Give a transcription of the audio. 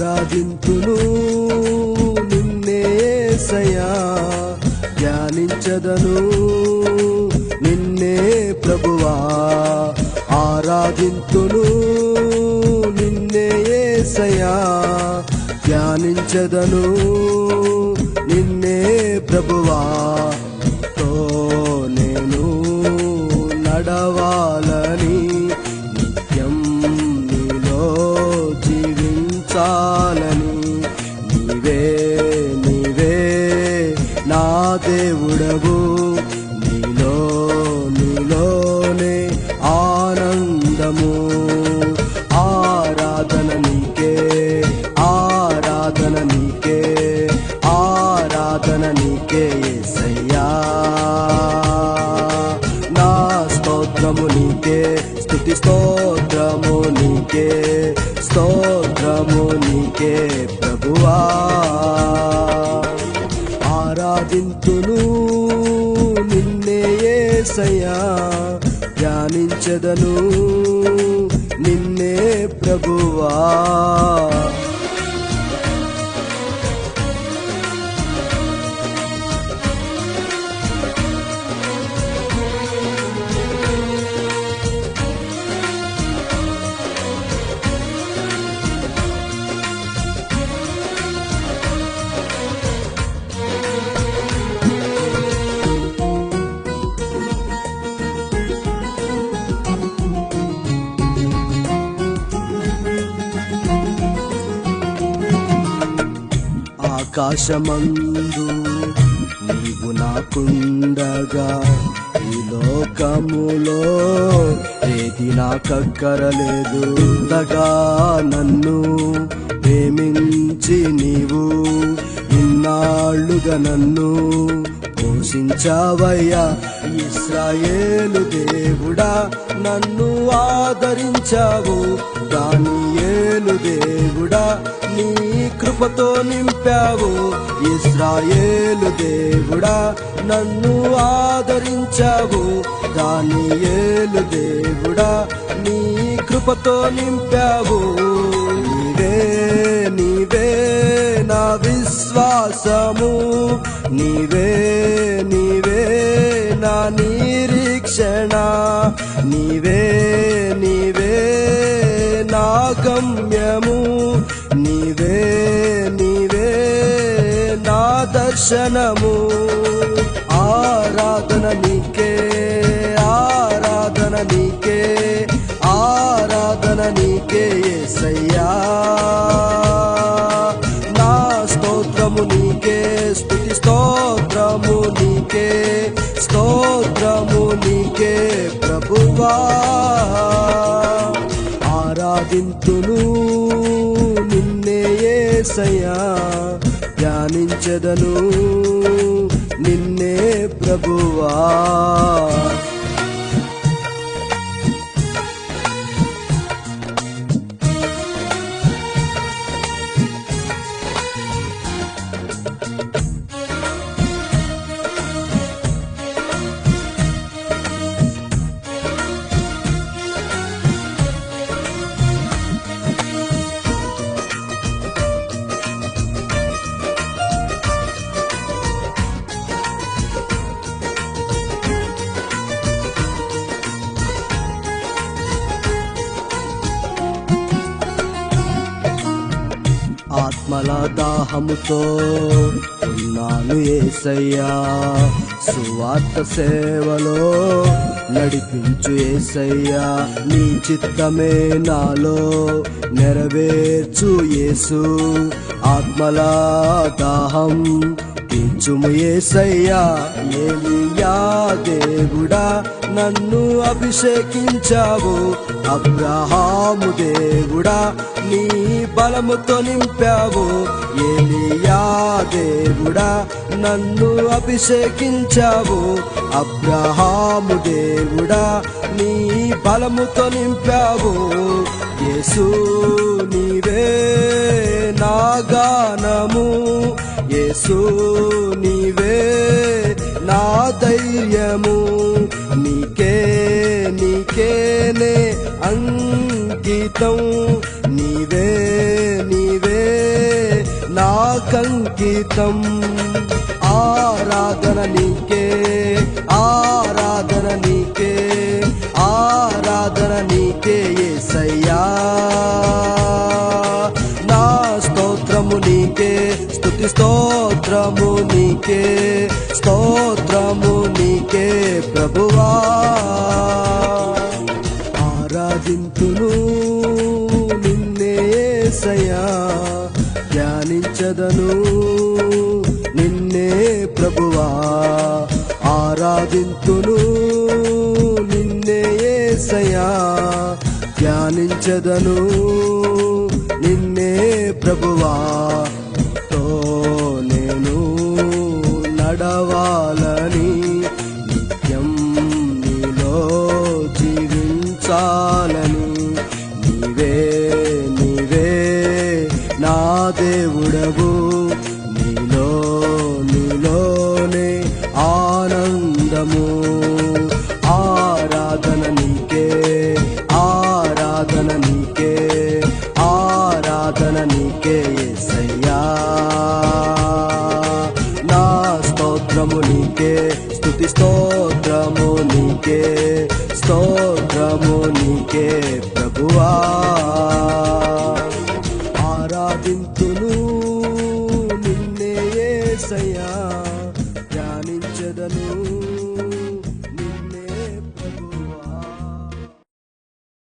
ఆరాధింతును నిన్నేసయా ధ్యానించదను. నిన్నే ప్రభువా ఆరాధింతును నిన్నేసయా ధ్యానించదను. నిన్నే ప్రభువా దేవుడవు నీలో నీలోనే ఆనందము. ఆరాధన నీకే ఆరాధన నీకే ఆరాధన నీకే యేసయ్యా నా స్తోత్రము నీకే స్థుతి స్తోత్రము నీకే స్తోత్రము నీకే ప్రభువా. ఆరాధింతును యేసయ్యా ధ్యానించదను. నిన్నే ప్రభువా. ఆకాశమందు నీవు నాకుండగా ఈ లోకములో ఏది నాకక్కరలేదు. దగా నన్ను ప్రేమించి నీవు ఇన్నాళ్ళుగా నన్ను పోషించావయ్యా. ఇస్రాయేలు దేవుడా నన్ను ఆదరించావు. దానియేలు దేవుడా నీ కృపతో నింపావు. ఇస్రాయేలు దేవుడా నన్ను ఆదరించావు. దానియేలు దేవుడా నీ కృపతో నింపావు. నీవే నీవే నా విశ్వాసము. నీవే నీవే నా నిరీక్షణ. నీవే నీవే నా గమ్యము. నీవే నీవే నా దర్శనము. ఆరాధన నీకే ఆరాధన నీకే ఆరాధన నీకే యేసయ్యా నా స్తోత్రము నీకే స్థుతి స్తోత్రము నీకే స్తోత్రము నీకే ప్రభువా. ఆరాధింతును యేసయ్యా ధ్యానించదను నిన్నే ప్రభువా. ఆత్మల దాహముతో ఉన్నాను ఏసయ్యా. సువార్త సేవలో నడిపించు ఏసయ్యా. నీ చిత్తమే నాలో నెరవేర్చు యేసు. ఆత్మల దాహం తీర్చుము ఏసయ్యా ఏలియా దేవుడా నన్ను అభిషేకించావు. అబ్రహాము దేవుడా నీ బలముతో నింపావు. ఏలియా దేవుడా నన్ను అభిషేకించావు. అబ్రహాము దేవుడా నీ బలముతో నింపావు. యేసు నీవే నాగానము యేసు నీవే నా ధైర్యము. నీకే నీకేనే అంకితం. నీవే నీవే గీతం ఆరాధన నీకే ఆరాధన నీకే ఆరాధన నీకే యేసయ్యా నా స్తోత్రము నీకే స్తుతి స్తోత్రము నీకే స్తోత్రము నీకే ప్రభువా. ఆరాధింతును నిన్నే సయా ధ్యానించదను నిన్నే ప్రభువా. ఆరాధింతును నిన్నే సయా ధ్యానించదను నిన్నే ప్రభువా. దేవుడవు. నీలో నీలోనే ఆనందము. ఆరాధన నీకే ఆరాధన నీకే ఆరాధన నీకే ఎసయ్యా నా స్తోత్రము నీకే స్థుతి స్తోత్రము నీకే స్తోత్రము నీకే ప్రభువా.